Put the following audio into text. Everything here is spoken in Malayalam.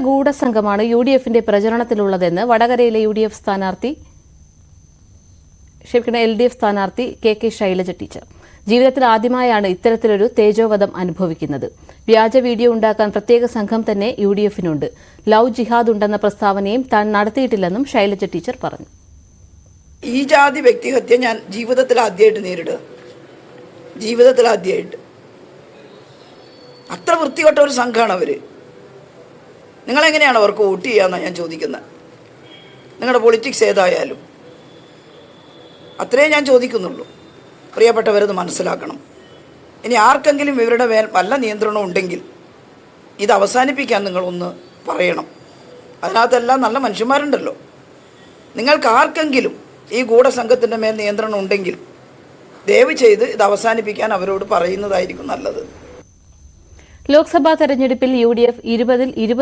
ഗൂഢസംഘമാണ് യു ഡി എഫിന്റെ പ്രചരണത്തിലുള്ളതെന്ന് വടകരയിലെ യു ഡി എഫ് സ്ഥാനാർത്ഥി ക്ഷമിക്കണം എൽ ഡി എഫ് സ്ഥാനാർത്ഥി കെ കെ ശൈലജ ടീച്ചർ. ജീവിതത്തിൽ ആദ്യമായാണ് ഇത്തരത്തിലൊരു തേജോവധം അനുഭവിക്കുന്നത്. വ്യാജ വീഡിയോ ഉണ്ടാക്കാൻ പ്രത്യേക സംഘം തന്നെ യു ഡി എഫിനുണ്ട് ലവ് ജിഹാദ് ഉണ്ടെന്ന പ്രസ്താവനയും താൻ നടത്തിയിട്ടില്ലെന്നും ശൈലജ ടീച്ചർ പറഞ്ഞു. ഈ ജാതി വ്യക്തിഹത്യ ഞാൻ ജീവിതത്തിൽ ആദ്യമായിട്ട് നേരിടുക. ജീവിതത്തിൽ ആദ്യമായിട്ട്. അത്ര വൃത്തികെട്ട ഒരു സംഘമാണ് അവർ നിങ്ങളെങ്ങനെയാണ് അവർക്ക് വോട്ട് ചെയ്യാമെന്നാണ് ഞാൻ ചോദിക്കുന്നത്? നിങ്ങളുടെ പൊളിറ്റിക്സ് ഏതായാലും. അത്രേ ഞാൻ ചോദിക്കുന്നുള്ളൂ. പ്രിയപ്പെട്ടവരത് മനസ്സിലാക്കണം. ഇനി ആർക്കെങ്കിലും ഇവരുടെ മേൽ വല്ല നിയന്ത്രണം ഉണ്ടെങ്കിൽ ഇത് അവസാനിപ്പിക്കാൻ നിങ്ങളൊന്ന് പറയണം. അതിനകത്തെല്ലാം നല്ല മനുഷ്യന്മാരുണ്ടല്ലോ. നിങ്ങൾക്ക് ആർക്കെങ്കിലും ഈ ഗൂഢസംഘത്തിന്റെ മേൽ നിയന്ത്രണം ഉണ്ടെങ്കിൽ ദയവ് ചെയ്ത് ഇത് അവസാനിപ്പിക്കാൻ അവരോട് പറയുന്നതായിരിക്കും നല്ലത്. ലോക്സഭാ തെരഞ്ഞെടുപ്പിൽ യു ഡി എഫ് ഇരുപതിൽ ഇരുപത്